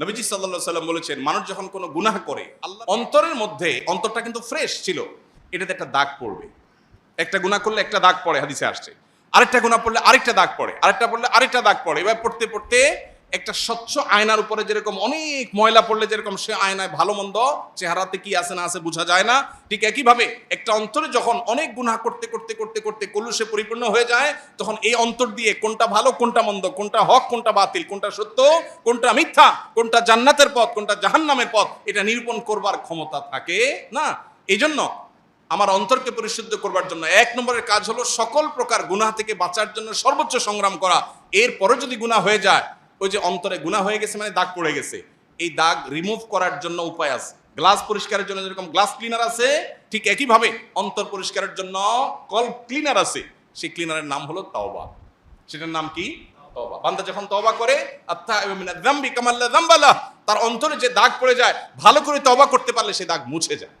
নবীজি সাল্লা সাল্লাম বলেছেন মানুষ যখন কোনো গুনাহ করে আল্লাহ অন্তরের মধ্যে অন্তরটা কিন্তু ফ্রেশ ছিল এটাতে একটা দাগ পড়বে। একটা গুনাহ করলে একটা দাগ পড়ে হাদিসে আসছে। আরেকটা গুণা পড়লে আরেকটা দাগ পড়ে আরেকটা পড়লে আরেকটা দাগ পড়ে। এবার পড়তে পড়তে একটা স্বচ্ছ আয়নার উপরে যেরকম অনেক ময়লা পড়লে যেরকম সে আয়নায় ভালো মন্দ চেহারাতে কি আছে না আছে বোঝা যায় না, ঠিক একইভাবে একটা অন্তরে যখন অনেক গুনাহ করতে করতে করতে করতে কলুষে পরিপূর্ণ হয়ে যায়, তখন এই অন্তর দিয়ে কোনটা ভালো, কোনটা মন্দ, কোনটা হক, কোনটা বাতিল, কোনটা সত্য, কোনটা মিথ্যা, কোনটা জান্নাতের পথ, কোনটা জাহান্নামের পথ, এটা নিরূপণ করবার ক্ষমতা থাকে না? এই জন্য আমার অন্তরকে পরিশুদ্ধ করবার জন্য এক নম্বরের কাজ হলো সকল প্রকার গুনাহ থেকে বাঁচার জন্য সর্বোচ্চ সংগ্রাম করা। এরপরে যদি গুনাহ হয়ে যায় ওই যে অন্তরে গুনাহ হয়ে গেছে মানে দাগ পড়ে গেছে। এই দাগ রিমুভ করার জন্য উপায় আছে। গ্লাস পরিষ্কারের জন্য যেরকম গ্লাস ক্লিনার আছে, ঠিক একইভাবে অন্তর পরিষ্কারের জন্য কল ক্লিনার আছে। সেই ক্লিনারের নাম হলো তাওবা। সেটার নাম কি? তওবা। বান্দা যখন তওবা করে তার অন্তরে যে দাগ পড়ে যায়, ভালো করে তওবা করতে পারলে সেই দাগ মুছে যায়।